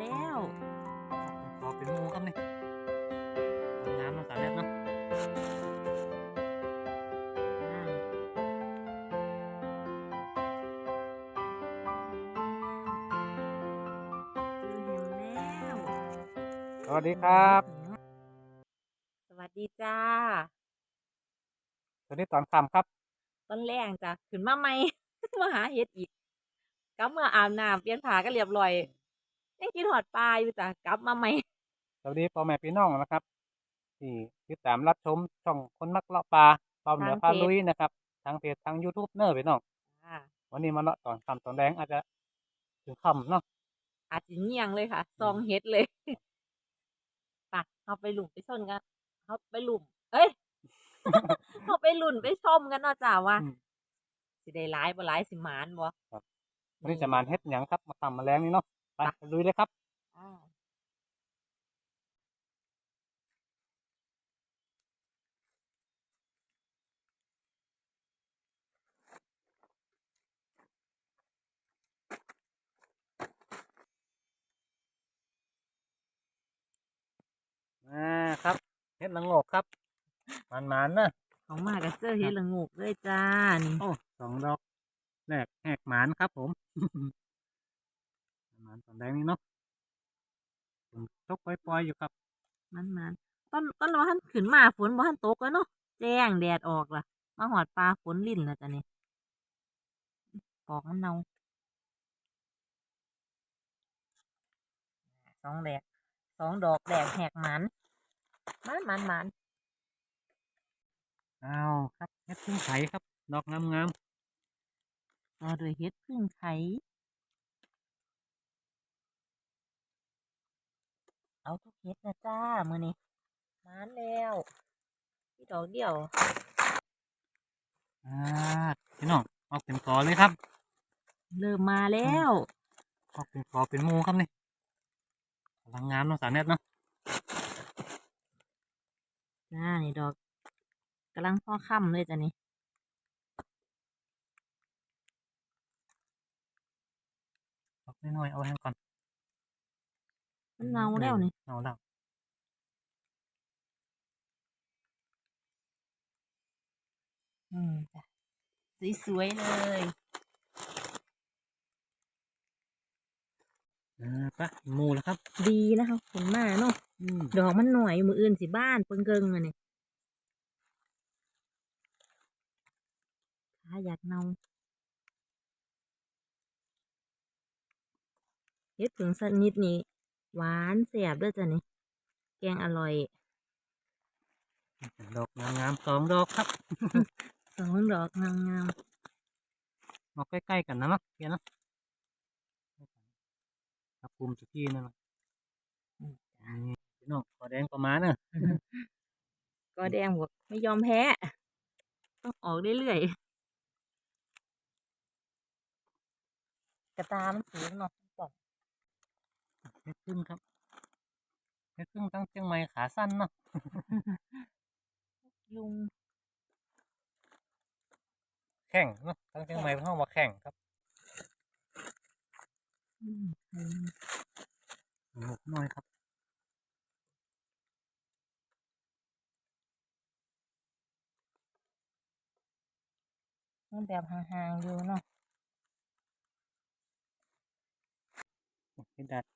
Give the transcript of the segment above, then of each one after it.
แล้วขอเป็นหมูครับนี่งามๆเนาะสาวเล็บเนาะอ่าเจอเห็นแล้วสวัสดีครับ สวัสดีจ้าสวัสดีตอนค่ำครับ ตอนแรกจ้ะขึ้นมาใหม่ มาหาเห็ดอีกกลับเมื่ออาบน้ำเปลี่ยนผ้าก็เรียบร้อย ยังกินหอดปลาอยู่จ้ะกลับมาใหม่สวัสดีพ่อแม่พี่น้องนะครับ ที่ติดตามรับชมช่องคนมักเลาะปลาเปาเหนือทางพาเพจลุยนะครับทางเพจทางยูทูบเนอร์พี่น้องอ่าวันนี้มาเลาะตอนค่ำตอนแรงอาจจะถึงค่ำเนาะอาจจะเงียงเลยค่ะซองเห็ดเลยไปเอาไปหลุมไปชนกันเอาไปหลุม เอ้ยเอาไปหลุนไปชมกันเนาะจ้าว่าอืมสิได้ร้ายบ่ร้ายสิหมานบ่วันนี้จะมาเฮ็ดหยังครับมาทำมาแรงนี่เนาะ ไปลุยเลยครับอ่าอ่าครับเฮ็ดละโงกครับมันมันๆนะของมากับเสื้อเห็ดละโงกเลยจ้านี่โอ้สองดอกแรกแหกหมานครับผมห มานตอนแรงนี่เนาะผมชกปล่อยๆอยู่ครับ มันมันต้นต้นว่าหันขึ้นมาฝนบ่หันตกแล้วเนาะแจ้งแดดออกล่ะ มาหอดปลาฝนลิ่นแล้วจ้ะนี่ปอกมันเนาสองแดกสองดอกแดกแหกหมันมันมันมันอ้าวครับเฮ็ดพึ่งไข่ครับ ดอกงามต่อด้วยเห็ดพึ่งไข่ เอาทุกเห็ดนะจ้ามือนี้มันแล้วที่ดอกเดียวๆอ่าพี่น้องออกเป็นกอเลยครับ เริ่มมาแล้วออกเป็นกอเป็นหมูครับนี่กำลังงามเนาะสาวเน็ตเนาะจ้านี่ดอกกำลังพ่อค่ำเลยจ้ะนี่ออกน้อยๆเอาไว้ให้ก่อน มันเนาแล้วนี่เนาแล้วอืมจ้ะสวยๆเลยอ่าปะหมูแล้วครับ ดีนะคะผลมาเนาะอืมดอกมันหน่อยมืออื่นสิบ้านเปิงเกิงอะนี่ขาอยากเนาเฮ็ดถึงสักนิดนี้ หวานแสบด้วยจ้ะนี่แกงอร่อย ดอกงามๆสองดอกครับ สองดอกงามออกใกล้ๆกันนะเนาะเพียนเนาะครับภูมิสุกี้นั่นแหละนี่พี่น้องขอแดงประมาณเนอะๆก็แดงบอกไม่ยอมแพ้ ต้องออกเรื่อยๆกระตามันสูงเนาะ บอกเฮ็ดพึ่งครับเฮ็ดพึ่งตั้งเชียงใหม่ขาสั้นเนาะยุงแข่งเนาะตั้งเชียงใหม่เพิ่นเฮาว่าแข่งครับอืมอืมหมูน้อยครับมันแบบห่างๆอยู่เนาะเฮ็ดดาน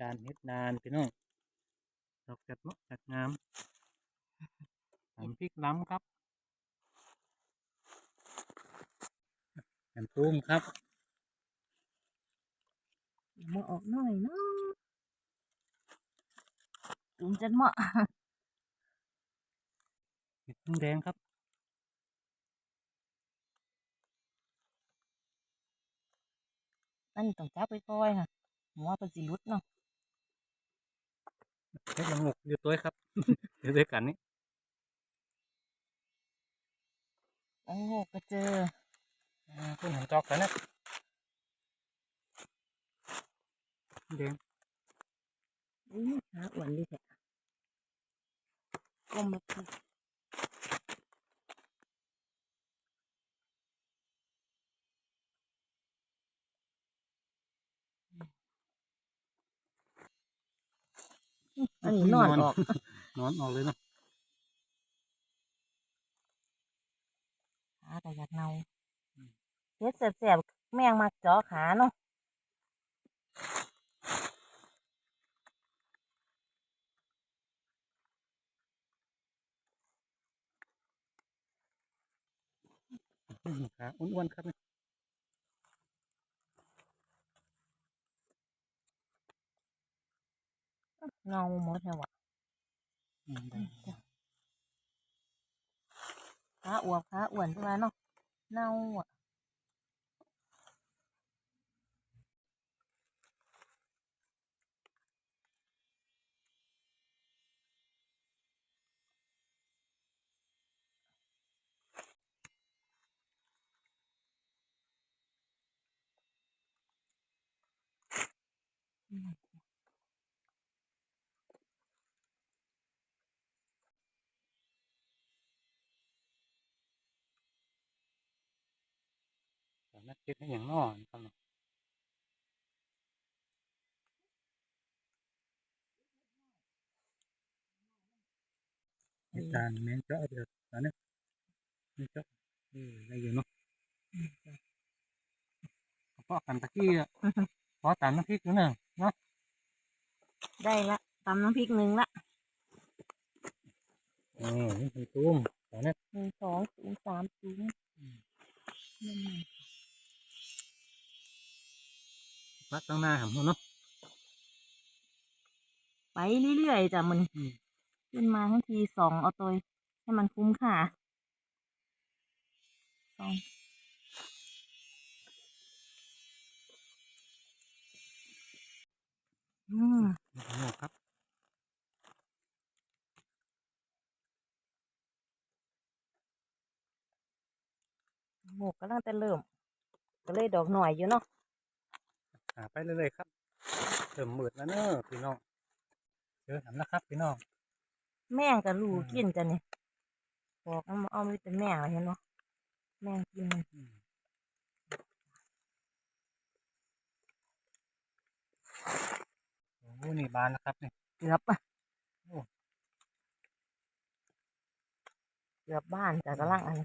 ดานเฮ็ดดานพี่น้องดอกจัดเนาะจัดงามหอมพริกล้ำครับแอนตุ้มครับมาออกหน่อยเนาะตุ่มจันเหมาะเห็ดพึ่งแดงครับอันนี้ต้องจับไปก่อยค่ะหัวเป็นสิรุดเนาะ เฮ็ดละงกอยู่ตัวครับ อยู่ด้วยกันนี่โอ้ก็เจออ่าเพิ่นหันจอกกันนะแดงอุ้ยหาอ้วนดิแท้ก้มมา ออันนี้นอนออก นอนออกเลยเนาะขาแต่อยากเนาเฮ็ดแสบๆแมงมักเจาะขาเนาะขาอ้วนๆครับ เนี่ยเงาหมดแล้วอะอืมได้ขาอวบขาอ้วนใช่ไหมเนาะเน่าอะสามารถคิดให้อย่างนอนครับเนาะอาจารย์แม่งเจาะเดือดตอนนี้ไม่เจาะเออได้อยู่เนาะเพาะกันตะกี้อะเพาะตามน้ำพริกอยู่เนะเนาะได้ละตำน้ำพริกหนึ่งละเออนี่คือตุ้มตอนนี้หนึ่งสองศูนย์สามศูนย์นั่นไง พักตั้งหน้าหำเนาะไปเรื่อยๆจ้ะมันอืมขึ้นมาทั้งทีสองเอาตัวให้มันคุ้มค่าสองอืมนี่คือหมวกครับหมกกำลังจะเริ่มก็เลยดอกหน่อยอยู่เนาะ หาไปเรื่อยๆครับเริ่มมืดแล้วเนอะพี่น้องเจอหำแล้วครับ พี่น้องแม่งกับลูกอืมกินจ้ะนี่บอกเอามาเอามีแต่แม่งเห็นเนาะแม่งกินมันอืมโอ้โหนี่บานแล้วครับนี่เกือบอะโอ้เกือบบ้านจ้ะกำลังอัน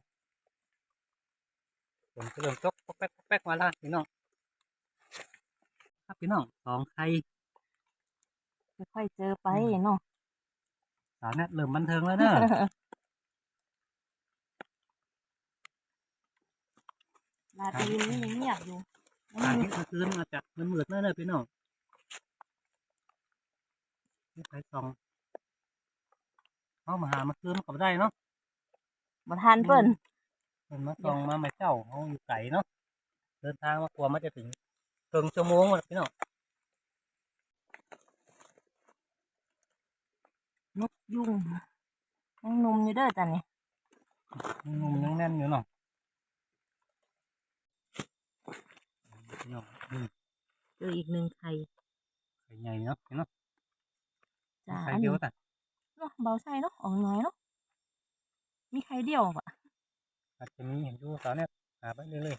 ฝนก็เริ่มตกปอกแป๊กปอกแป๊กมาแล้วพี่น้องครับ พี่น้องสองไข่ค่อยๆเจอไปเนาะสาวเนี่ยเริ่มบันเทิงแล้วเนอะลาตรีนี่ยังเงียบอยู่ทางนี้ก็คืนมาจากมันมืดๆเนอะเนอะพี่น้องนี่ไปสองเอามาหามาคืนก็ได้เนาะมาทานเพิ่นเพิ่นมาส่องมาไม่เจ้าเขาอยู่ไกลเนาะเดินทางมากลัวมันจะถึง เกินชั่วโมงหมดพี่น้องนกยุงยังหนุ่มอยู่เด้อจ้ะนี่งมยังแน่นอยู่เนาะพี่น้องนี่เจออีกหนึ่งไข่ไข่ใหญ่เนาะพี่น้องจ้าไข่อันเดีนี้ยวแต่เนาะเบาใส่เนาะออกหน่อยเนาะมีไข่เดียวปะอาจจะมีเห็นอยู่ตอนเนี้ยหาไปเรื่อย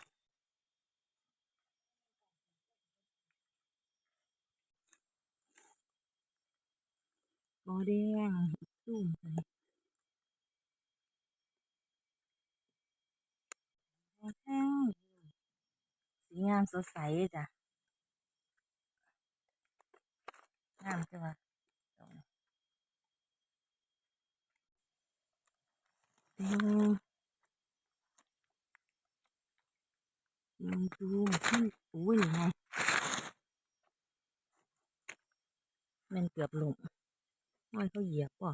บอแดงอีกจุ่มจ้ะนี่แห้งสีงามสดใสจ้ะงามจ้ะวะดอกนี้เต็มยิงจูมขึ้นอุ้ยนี่ไงแมันเกือบหลง ห้อยเขาเหยียบป่ะ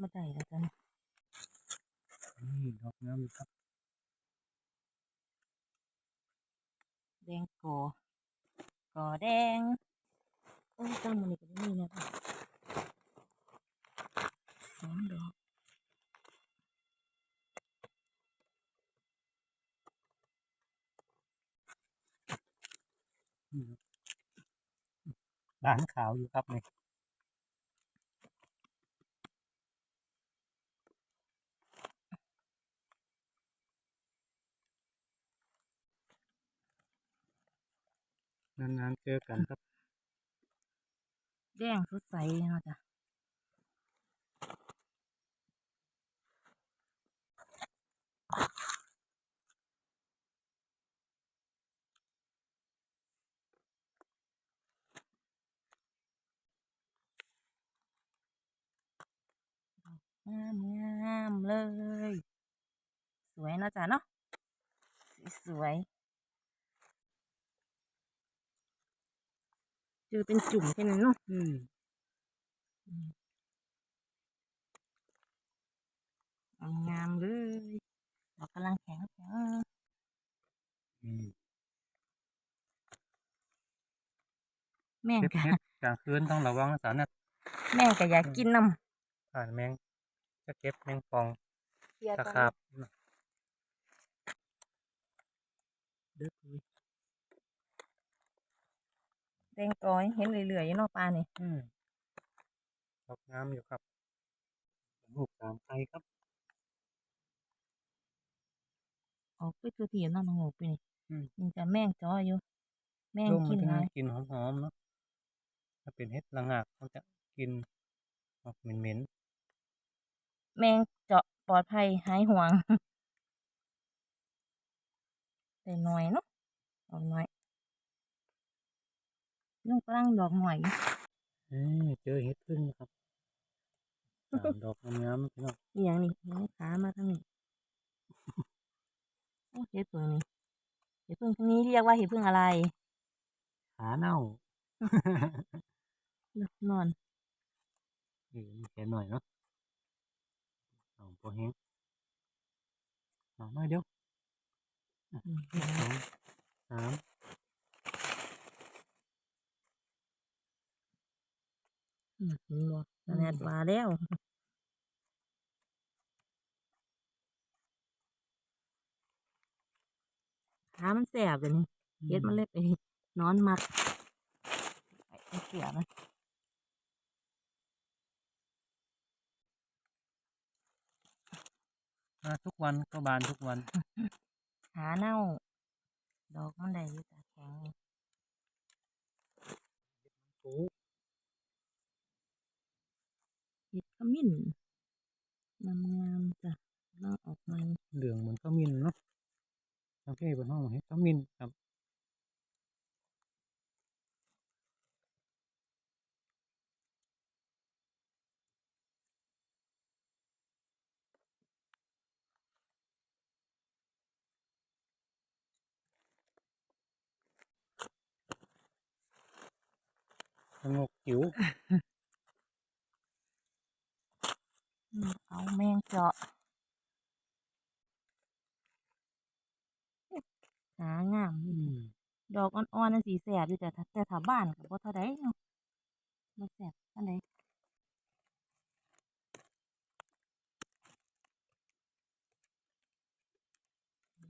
มาได้แล้วจ้ะนี่ๆนี่ดอกงามอยู่ครับแดงก่อก่อแดงโอ้ยตั้งมันนี่ก็ไม่มีนะคะสองดอก ด้านขาวอยู่ครับนี่นานๆเจอกันครับ แดงสดใสเนาะจ้ะ งามงามๆเลย สวยเนาะจ้ะเนาะสวยๆเจอเป็นจุ่มแค่นั้นเนาะอืมงามๆเลยดอกกำลังแข็งแข็งอืมแม่งเก็บกะเห็ดกลางคืนต้องระวังนะสารนะแม่งกะอยากกินน้ผ่านแมง จะเก็บแมงปองำตะขาบเด้อคุยแดงก้อยเห็นเหลื่อยๆอยู่เนอกปลานี่อืมดอกงามอยู่ครับลูกสามไทยครับ ออกไปตัวเทียนเนอกน้องหมูไปนี่อืม มันจะแม่งจ้ออยู่ แม่งร่มกิมันนจะหลายกลินหอมๆเนาะถ้าเป็นเห็ดละงากมันจะกินออกเหม็น แม่งเจาะปลอดภัยหายห่วงแต่น้อยเนาะดอกน้อยน้องกำลังดอกหน่อยอยู่ๆเอ้ยเจอเห็ดพึ่งครับสามดอกงามๆพี่น้องอหย่างนี้น้องขามาทางนี้โอ้เห็ดเพิ่งนี่เห็ดเพิ่งพวกนี้เรียกว่าเห็ดเพิ่งอะไรขาเน่านอนเออมีแค่หน่อยเนาะเอา พอแห้งเอามาเดี๋ยวอืมสองสามอืมเห็นบ่นั่นแหละว่าแล้วขามันแสบเลยนี่เฮ็ดมันเลยไปนอนมักไปเสียมัน มาทุกวันก็บานทุกวันขาเน่า ดอกมันได้อยู่แต่แข็งนี่โอ้เห็ดขมิ้นงามๆจ้ะลอกออกมาเหลืองเหมือนขมิ้นเนาะสังเกตบนห้องเห็ดขมิ้นครับ งบจิ๋วเอาแมงเจาะขางามดอกอ่อนๆนั่นสีแสบอยู่แต่แต่ถ้าบ้านก็บ่เท่าใดเนาะบ่แสบปานใดนี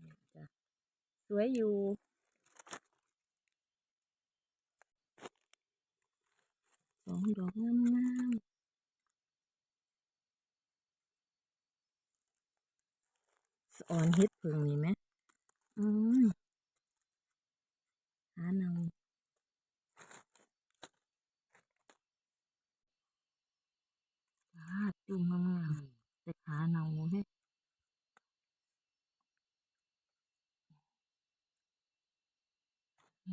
่จ้ะสวยอยู่ องดอกงามๆสะออนเฮ็ดเพิงนี่ไหมอืมหาเนาปาจุ่มงามๆแต่ขาเนาเฮ้ย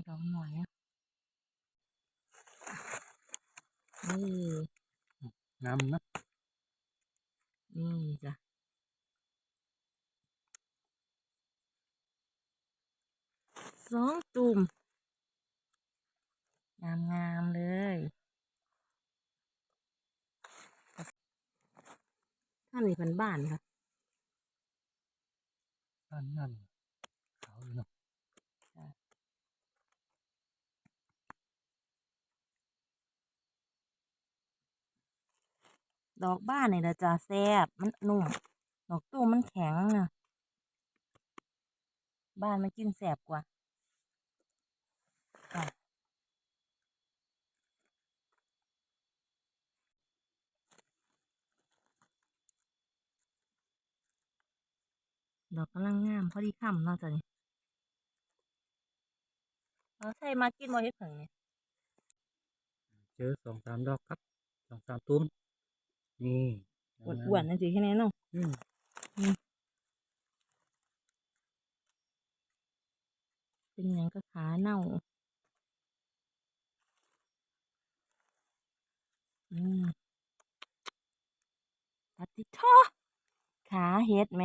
ดอกหน่อยอะ นี่น้ำนะนี่จ้ะสองตุ่มงามงามๆเลยท่านนี่เป็นบ้านค่ะด้านนั่นขาวอยู่เนาะ ดอกบ้านนี่ละจ้ะแซ่บมันนุ่มดอกตู้มันแข็งนะบ้านมันกินแสบกว่าดอกกำลังงามพอดีคำเนาะจ้ะนี่พอเอาใช่มากินบ่เฮ็ดเผิงนี่เจอสองสามดอกครับสองสามตุ้ม นี่อ้วนๆนั่นสิแค่นี้เนาะอืมเป็นหยังก็ขาเน่าอืมปฏิทอขาเฮ็ดไหม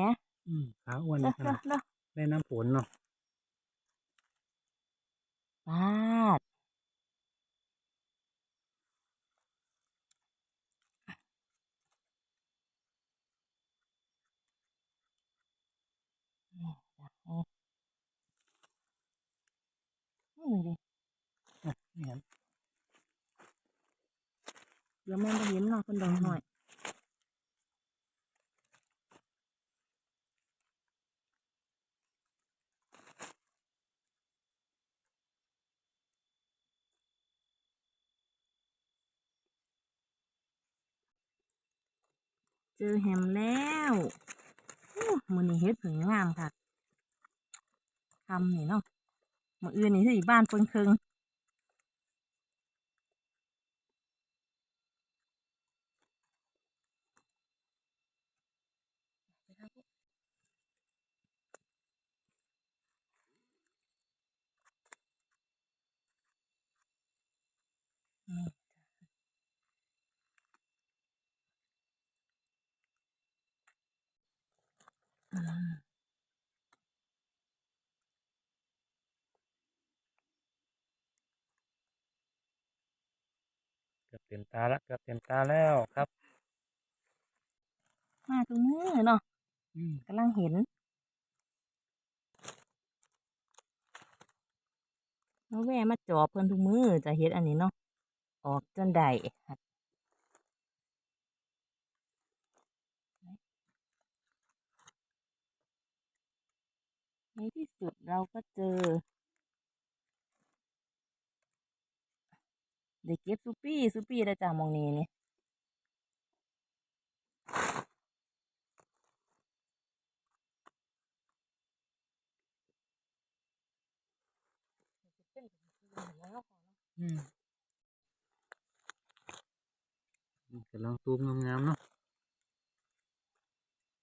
อืมขาอ้วนเด้นะอครับเด้อเด้อได้น้ำฝนเนาะปาดนี่จ้ะ นี่นี่ดิอะนี่ครับเดี๋ยวแม่ไปเห็นเนาะคนดองหน่อยเจอแฮมแล้วอู้มือนี้เฮ็ดผึ่งงามค่ะทำนี่เนาะ มืออื่นนี่ที่บ้านเพิ่งเคิงอืม เกือบเต็มตาแล้วเกือบเต็มตาแล้วครับ มาตรงมือเนาะอืมกำลังเห็นมาแวะมาจอบเพิ่นทุกมือจะเฮ็ดอันนี้เนาะออกจนได้ค่ะในที่สุดเราก็เจอ ได้เก็บซุปี้ซุปี้ได้จากหมองนี้นี่เป็นแล้วอืมกำลังตูมงามๆเนาะ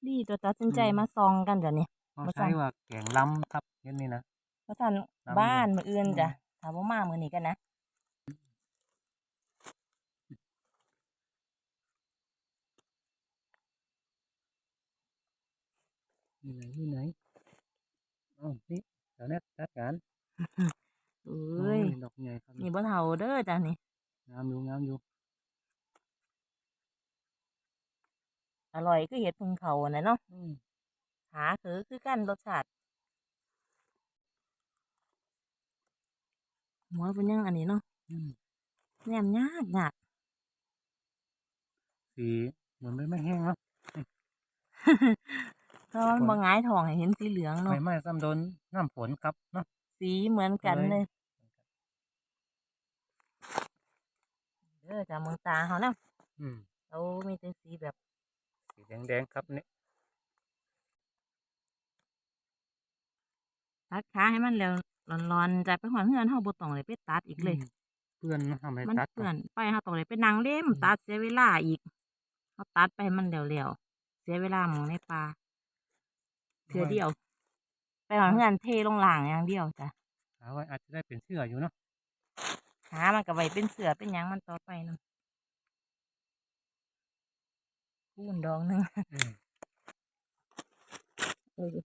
ดีตัวตัดสินใจอืมมาซองกันจ้ะนี่เขามาใช้สั่งว่าแกงล้ำครับเย็นนี่นะเพราะท่านตามบ้านอยู่มืออื่นอืมจ้ะถามว่ามามือนี้กันนะ นี่ไหนนี่ไหนอ๋อนี่แถวนี้จัดการเอ้ยโดอกใหญ่ครับนี่บ่เท่าเด้อจ้ะนี่งามอยู่งามอยู่อร่อยคือเห็ดพึ่งเขาน่ะเนาะอืมหาคือคือกันรสชาติหัวเป็นยังอันนี้เนาะอืมแหนมยากยากสีเหมือนไม่ไม่แห้งเนาะ เพราะว่ามันบ่หงายทองให้เห็นสีเหลืองเนาะไม่ไหม้ซ้ำโดนน้ำฝนครับเนาะสีเหมือนกันเลยเลยเด้อจ้ะเมืองตาเขานะอืมเรามีแต่สีแบบสีแดงๆครับนี่ตัดขาให้มันแล้วร้อนๆจะไปหอนเฮือนเฮาบ่ต้องเลยไปตัดอีกเลยมเพื่อนนะทำให้มันตัดเปื่อนไปเฮาต้องเลยไปนั่งเล่มตัดเสียเวลาอีกเฮาตัดไปให้มันเร็วๆเสียเวลาหมองในป่า เทื่อเดียว ไปหอนเฮือนเทลงล่างอย่างเดียวจ้ะเอาไว้อาจจะได้เป็นเสื้ออยู่เนาะหามันก็ไว้เป็นเสือเป็นหยังมันต่อไปเนาะคูณดองหนึงอืมเออ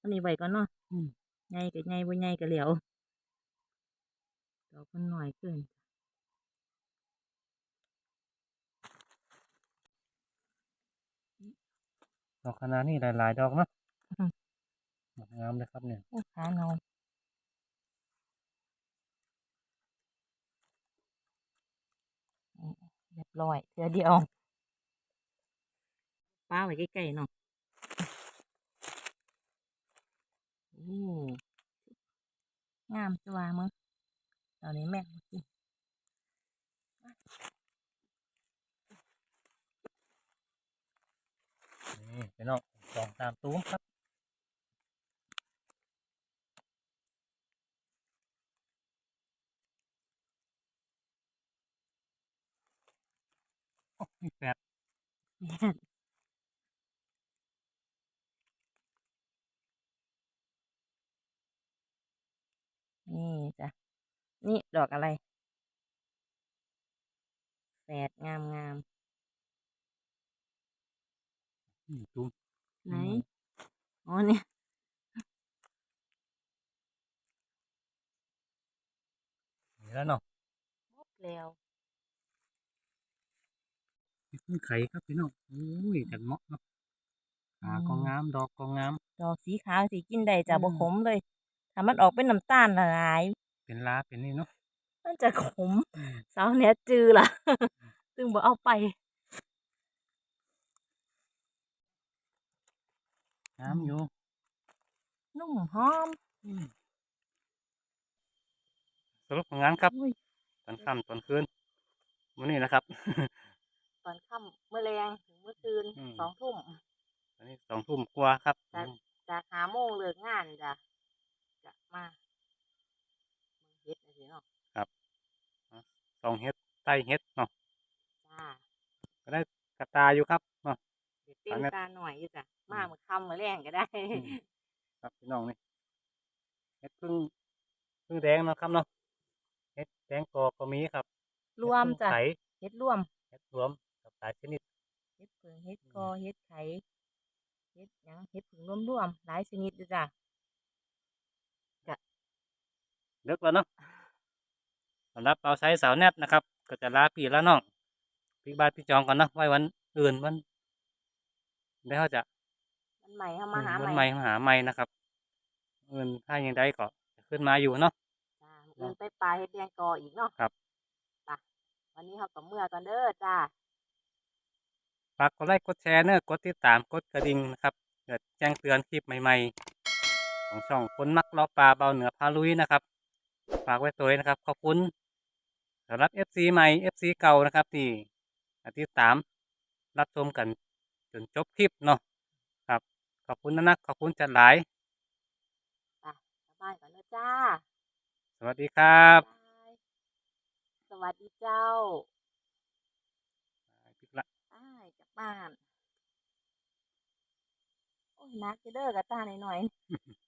อันนี้ไว้ก่อนเนาะอืมใหญ่ก็ใหญ่บ่ใหญ่ก็เหลียวดอกมันหน่อยเกิน ดอกขนาดนี้หลาย ๆ ดอกเนาะดอกงามเลยครับเนี่ย โอ้ขาเนาอืมเรียบร้อยเทือเดียวป้าไว้ใกล้ๆเนาะโอ้งามจัวมึงตอนนี้แม่งกิน พี่น้องสองตามตู้มครับมีแปบนี่จ้ะ นี่ดอกอะไรแปดงามงาม อืมจุ่มๆไหนอ๋อเนี่ยนี่แล้วเนาะครบแล้วนี่คือไข่ครับพี่น้องโอ้ยจัดเหมาะเนาะขากองงามดอกกองงามดอกสีขาวสีกินได้จ้ะอืมบ่ขมเลยถ้ามันออกเป็นน้ำตาลละลาย เป็นลาเป็นนี่เนาะมันจะขมสาวเนี้ยจือล่ะจึงบ่เอาไป งามอยู่นุ่มหอมสรุปของงานครับอุ้ยตอนค่ำตอนคืนวันนี้นะครับ ตอนค่ำเมื่อแรงถึงเมื่อคืนอืมสองทุ่มตอนนี้สองทุ่มกว่าครับจ้ะจากหาโมงเลิกงานจ้ะจะมาเฮ็ดอะไรเนาะสองเฮ็ดใต้เฮ็ดเนาะจ้าก็ได้กระตายอยู่ครับเนาะ เด็กเต้อันนนั้นตาหน่อยอยู่จ้ะมาเมื่อค่ำเมื่อแรงก็ได้อืมครับพี่น้องนี่เฮ็ดพึ่งพึ่งแดงเนาะครับเนาะเฮ็ดแดงกอก็มีครับรวมจ้ะเฮ็ดพึ่งไข่เฮ็ดรวมเฮ็ดรวมกับหลายชนิด เฮ็ดเผืองเฮ็ดกอเฮ็ดไข่เฮ็ดหยังเฮ็ดผึ่งรวมๆหลายชนิดอยู่จ้ะเลิกแล้วเนาะสำหรับเอาใช้สาวแนบนะครับ ก็จะลาพี่ละน้องพี่บ้านพี่จองก่อนเนาะไว้วันอื่นวัน ได้เขาจะมันใหม่เข้ามาหาวันใหใหม่ม่หาใหม่นะครับอื่นถ้ายังได้ก็จะขึ้นมาอยู่เนาะจ้าเดินไปปลาเฮ็ดแดงกออีกเนาะครับไปวันนี้เขาก็เมื่อก่อนเด้อจ้าฝากกดไลค์กดแชร์เนอะกดติดตามกดกระดิ่งนะครับเกิดแจ้งเตือนคลิปใหม่ๆ ของช่องคนมักเลาะปลาเบาเหนือพาลุยนะครับ ฝากไว้ตัวด้วยนะครับ ขอบคุณสำหรับ FC ใหม่ FC เก่านะครับที่ติดตามรับชมกัน จนจบคลิปเนาะครับ ขอบคุณนะนักขอบคุณจัดหลายกลับบ้านก่อนเด้อจ้า สวัสดีครับบายสวัสดีเจ้าปิดละอ้ายกลับบ้าน โอ้ยนักจะเด้อกระตาหน่อยๆ